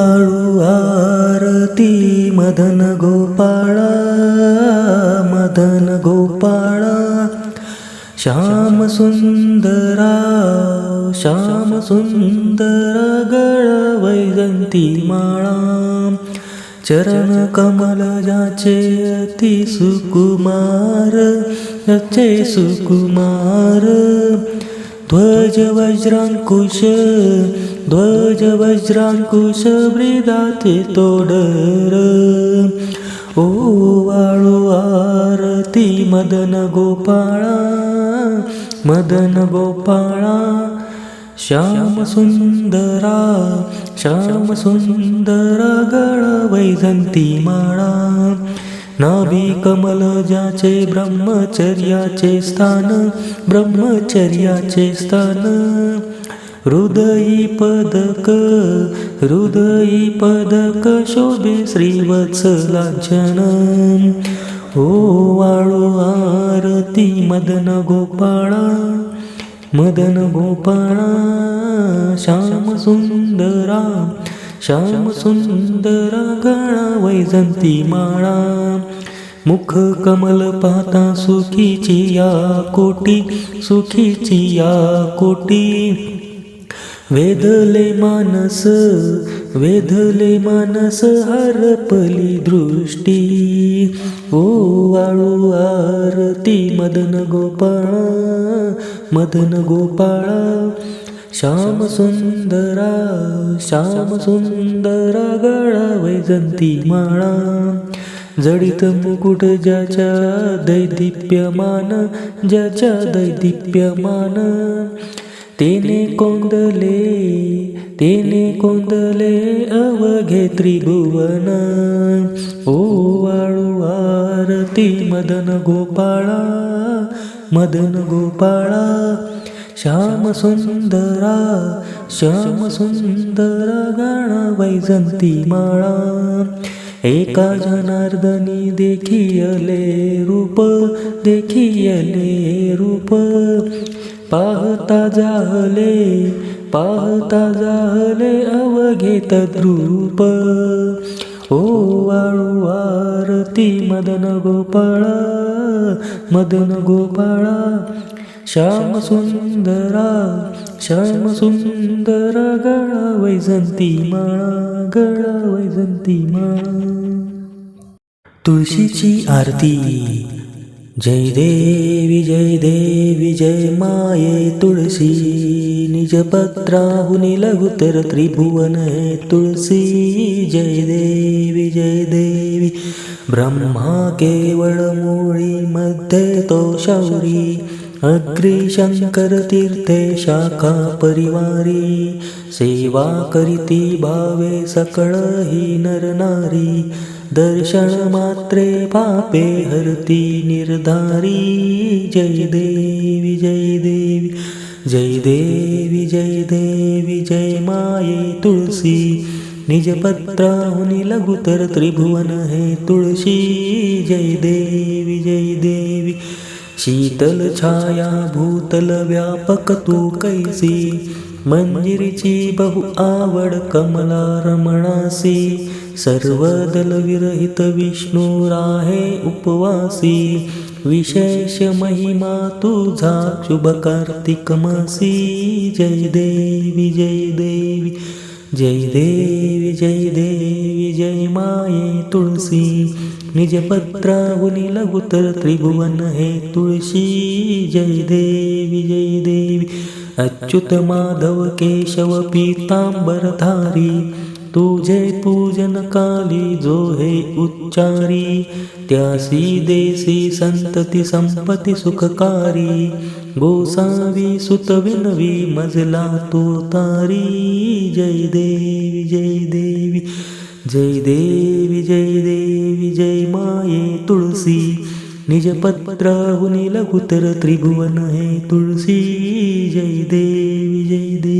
वाळू आरती मदन गोपाळा मदन गोपाळा. श्याम सुंदरा श्याम सुंदरा गळ वैजंती माळा. चरण कमल जाचे अति सुकुमार जाचे सुकुमार. ध्वज वज्रांकुश ध्वज वज्रांकुश ब्रिदाचे तोडर। ओ वाळू आरती मदन गोपाळा मदन गोपाळा श्याम सुंदरा श्याम सुंदर गळ वैजंती माळा। नाभी कमल ज्याचे ब्रह्मचर्याचे स्थान ब्रह्मचर्याचे स्थान। हृदयी पदक हृदयी पदक शोभे श्रीवत्सलांचन ओ वाळू आरती मदन गोपाळा मदन गोपाळा श्याम सुंदरा श्याम सुंदरा गळा वैजंती माळा. मुख कमल पाता सुखीची या कोटी सुखीची या कोटी. वेधले मानस वेधले मानस हरपली दृष्टी. ओ वाळू आरती मदन गोपाळा मदन गोपाळा. श्याम सुंदरा श्याम सुंदरा गळा वैजंती माळा जडित मुकुट ज्याच्या दैदिप्यमान ज्याच्या दैदिप्यमान. तेने कोंदले तेने कोंदले अवघे त्रिभुवन. ओ वाळू आरती मदन गोपाळा मदन गोपाळा श्याम सुंदरा श्याम सुंदरा गाणा वैजंती माळा. एका जनार्दनी देखियले रूप देखियले रूप. पाहता जाहले पाहता जाहले अवघेत द्रुप. ओ वाळू आरती मदन गोपाळा मदन गोपाळा श्याम सुंदरा श्याम सुंदरा गळा वैजंती माळा गळा वैजंती माळा तुळशीची आरती. जय देवी जय देवी जय माये तुळशी निज पत्राहुनी लघुतर त्रिभुवन हे तुळसी. जय देवी जय देवी ब्रह्मा केवळ मूळी मध्ये तो शौरी. अग्री शंकर तीर्थे शाखा परिवारी. सेवा करीती भावे सकळ ही नर नारी. दर्शन मात्रे पापे हरती निर्धारी। जय देवी जय देवी जय देवी जय देवी जय माये तुळसी निजपत्राहुनी लघुतर त्रिभुवन हे तुळशी जय देवी जय देवी। शीतल छाया भूतल व्यापक तू कैसी? मंदिरची बहु आवड कमला रमणासी। सर्व दल विरहित विष्णू राहे उपवासी। विशेष महिमा तुझा शुभ कार्तिक मासी। जय देवी जय देवी जय देवी जय देवी जय माये तुळसी। निज पत्राहुनी लघुतर त्रिभुवन हे तुळशी. जय देवी जय देवी. अच्युत माधव केशव पीतांबरधारी. तुझे पूजन काली जो हे उच्चारी. त्यासी देसी संतती संपती सुखकारी. गोसावी सुत विनवी मजला तो तारी जय देवी जय देवी. जय देवी. निजपत्र हुनी लघुतर त्रिभुवन हे तुळसी. जय देवी जय देवी.